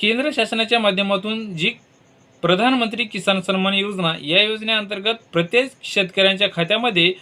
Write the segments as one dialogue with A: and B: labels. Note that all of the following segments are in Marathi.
A: केंद्र शासनाच्या माध्यमातून जी प्रधानमंत्री किसान सन्मान योजना या योजनेअंतर्गत प्रत्येक शेतकऱ्यांच्या खात्यामध्ये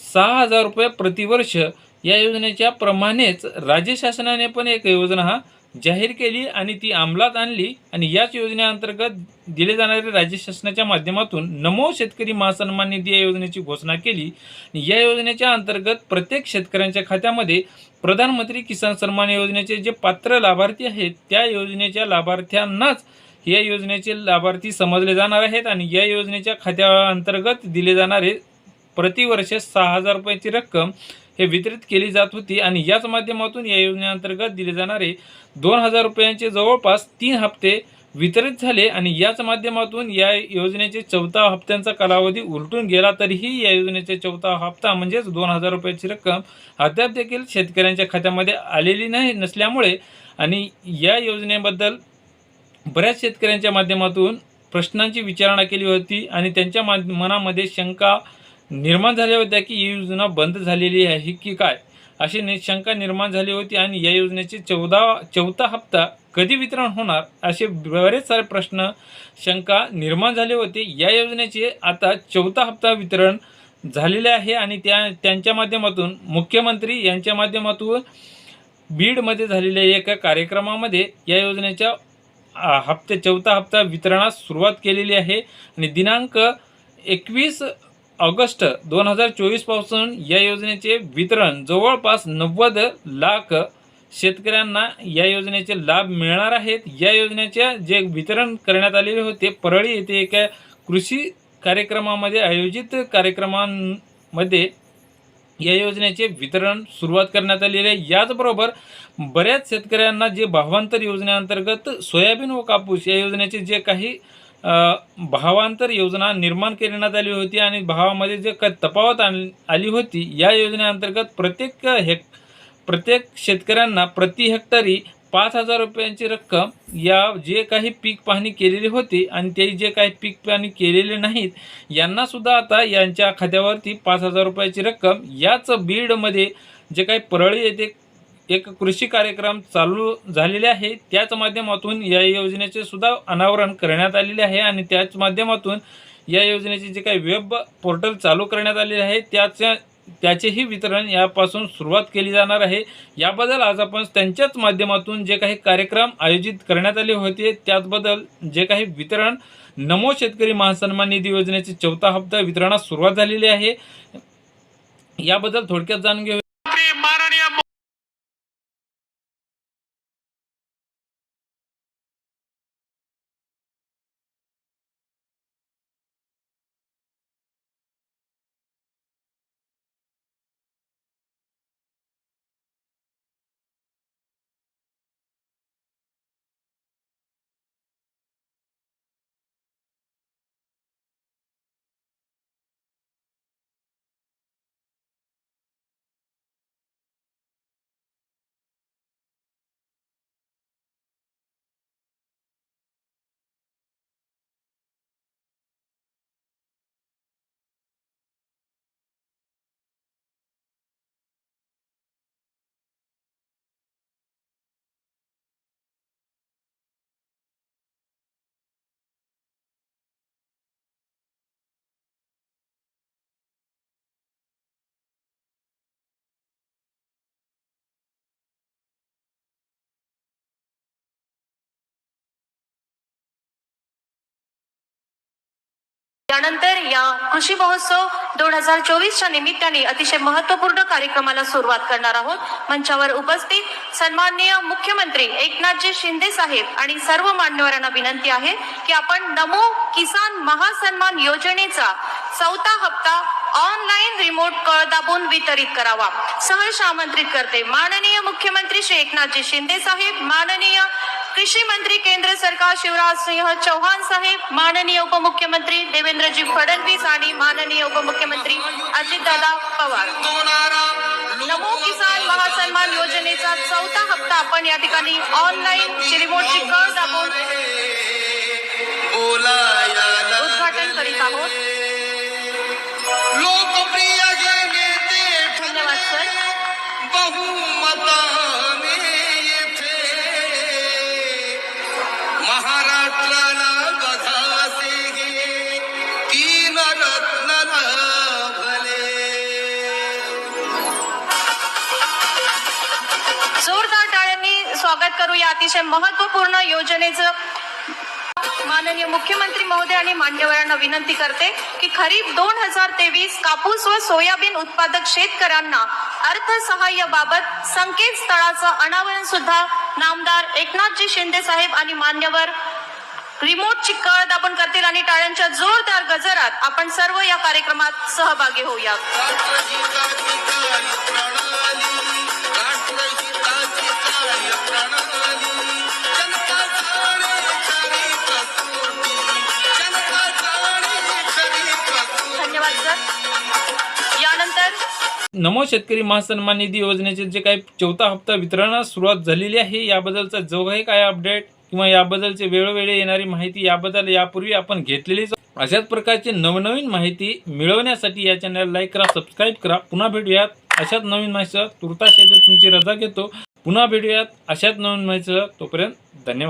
A: सहा हजार रुपये प्रतिवर्ष या योजनेच्या प्रमाणेच राज्य शासनाने पण एक योजना हा जाहीर केली आणि ती अंमलात आणली आणि याच योजनेअंतर्गत दिले जाणारे राज्य शासनाच्या माध्यमातून नमो शेतकरी महासन्मान निधी या योजनेची घोषणा केली. आणि या योजनेच्या अंतर्गत प्रत्येक शेतकऱ्यांच्या खात्यामध्ये प्रधानमंत्री किसान सन्मान योजनेचे जे पात्र लाभार्थी आहेत त्या योजनेच्या लाभार्थ्यांनाच या योजनेचे लाभार्थी समजले जाणार आहेत आणि या योजनेच्या खात्याअंतर्गत दिले जाणारे प्रतिवर्ष सहा हजार रुपयाची रक्कम हे वितरित केली जात होती आणि याच माध्यमातून या योजनेअंतर्गत दिले जाणारे दोन हजार रुपयांचे जवळपास तीन हप्ते वितरित झाले आणि याच माध्यमातून या योजनेचे चौथा हप्त्यांचा कालावधी उलटून गेला तरीही या योजनेचे चौथा हप्ता म्हणजेच दोन हजार रुपयाची रक्कम अद्याप देखील शेतकऱ्यांच्या खात्यामध्ये आलेली नाही नसल्यामुळे आणि या योजनेबद्दल बऱ्याच शेतकऱ्यांच्या माध्यमातून प्रश्नांची विचारणा केली होती आणि त्यांच्या मा मनामध्ये शंका निर्माण झाल्या होत्या की ही योजना बंद झालेली आहे की काय? अशी निशंका निर्माण झाली होती आणि या योजनेचे चौदा चौथा हप्ता कधी वितरण होणार? असे बरेच सारे प्रश्न शंका निर्माण झाले होते. या योजनेचे आता चौथा हप्ता वितरण झालेले आहे आणि त्या त्यांच्या माध्यमातून मुख्यमंत्री यांच्या माध्यमातून बीडमध्ये झालेल्या एका कार्यक्रमामध्ये या योजनेच्या हप्ते चौथा हप्ता वितरणास सुरुवात केलेली आहे. आणि दिनांक एकवीस ऑगस्ट दोन हजार चोवीसपासून या योजनेचे वितरण जवळपास नव्वद लाख शेतकऱ्यांना या योजनेचे लाभ मिळणार आहेत. या योजनेचे जे वितरण करण्यात आलेले होते परळी येथे एका कृषी कार्यक्रमामध्ये आयोजित कार्यक्रमांमध्ये या योजनेचे वितरण सुरुवात करण्यात आलेले आहे. याचबरोबर बऱ्याच शेतकऱ्यांना जे भावांतर योजनेअंतर्गत सोयाबीन व कापूस या योजनेचे जे काही भावांतर योजना निर्माण करण्यात आली होती आणि भावामध्ये जे काही तफावत आण आली होती या योजनेअंतर्गत प्रत्येक हेक प्रत्येक शेतकऱ्यांना प्रति हेक्टरी पाच हजार रुपयांची रक्कम या जे काही पीक पाहणी केलेली होती आणि ते जे काही पीक पाहणी केलेले नाहीत यांनासुद्धा आता यांच्या खात्यावरती पाच हजार रुपयाची रक्कम याच बीडमध्ये जे काही परळी येथे एक कृषी कार्यक्रम चालू झालेले आहे. त्याच माध्यमातून या योजनेचे सुद्धा अनावरण करण्यात आलेले आहे आणि त्याच माध्यमातून या योजनेचे जे काही वेब पोर्टल चालू करण्यात आलेले आहे त्याच्या त्याचेही वितरण यापासून सुरुवात केली जाणार आहे. याबद्दल आज आपण त्यांच्याच माध्यमातून जे काही कार्यक्रम आयोजित करण्यात आले होते त्याचबद्दल जे काही वितरण नमो शेतकरी महासन्मान निधी योजनेचे चौथा हप्ता वितरणास सुरुवात झालेली आहे. याबद्दल थोडक्यात जाणून घेऊ.
B: त्यानंतर या कृषी महोत्सव दोन हजार चोवीसच्या निमित्ताने अतिशय महत्त्वपूर्ण कार्यक्रमाला सुरुवात करणार आहोत. मंचावर उपस्थित सन्माननीय मुख्यमंत्री एकनाथजी शिंदे साहेब आणि सर्व मान्यवरांना विनंती आहे की आपण नमो किसान महासन्मान योजनेचा चौथा हप्ता ऑनलाईन रिमोट कळ दाबून वितरित करावा. सहर्ष आमंत्रित करते. माननीय मुख्यमंत्री श्री एकनाथजी शिंदे साहेब माननीय कृषी मंत्री केंद्र सरकार शिवराज सिंह चौहान साहेब माननीय उपमुख्यमंत्री देवेंद्रजी फडणवीस आणि माननीय उपमुख्यमंत्री अजितदादा पवार. नमो किसान महासन्मान योजनेचा चौथा हप्ता आपण या ठिकाणी ऑनलाईन रिमोटची कळ दाबून उद्घाटन करीत आहोत.
C: लोकप्रिय
B: जोरदार टाळ्यांनी स्वागत करू या अतिशय महत्त्वपूर्ण योजनेचं माननीय मुख्यमंत्री महोदय आणि मान्यवरांना विनंती करते की खरीप दोन हजार तेवीस कापूस व सोयाबीन उत्पादक शेतकऱ्यांना अर्थसहाय्याबाबत संकेतस्थळाचं अनावरण सुद्धा नामदार एकनाथजी शिंदे साहेब आणि मान्यवर रिमोटची कळ दाबून करतील आणि टाळ्यांच्या जोरदार गजरात आपण सर्व या कार्यक्रमात सहभागी होऊया. यानंतर
A: नमो शेतकरी महासन्मान निधी योजनेचे जे काही चौथा हप्ता वितरणास सुरुवात झालेली आहे याबद्दलचा जो काही काय अपडेट किंवा याबद्दलचे वेळोवेळी येणारी माहिती याबद्दल यापूर्वी आपण घेतलेलीच अशाच प्रकारची नवनवीन माहिती मिळवण्यासाठी या चॅनल लाईक करा सबस्क्राईब करा. पुन्हा भेटूयात अशाच नवीन माहितीसह. तुर्तास येथे तुमची रजा घेतो. पुन्हा भेटूयात अशाच नवीन माहितीसह. तोपर्यंत धन्यवाद.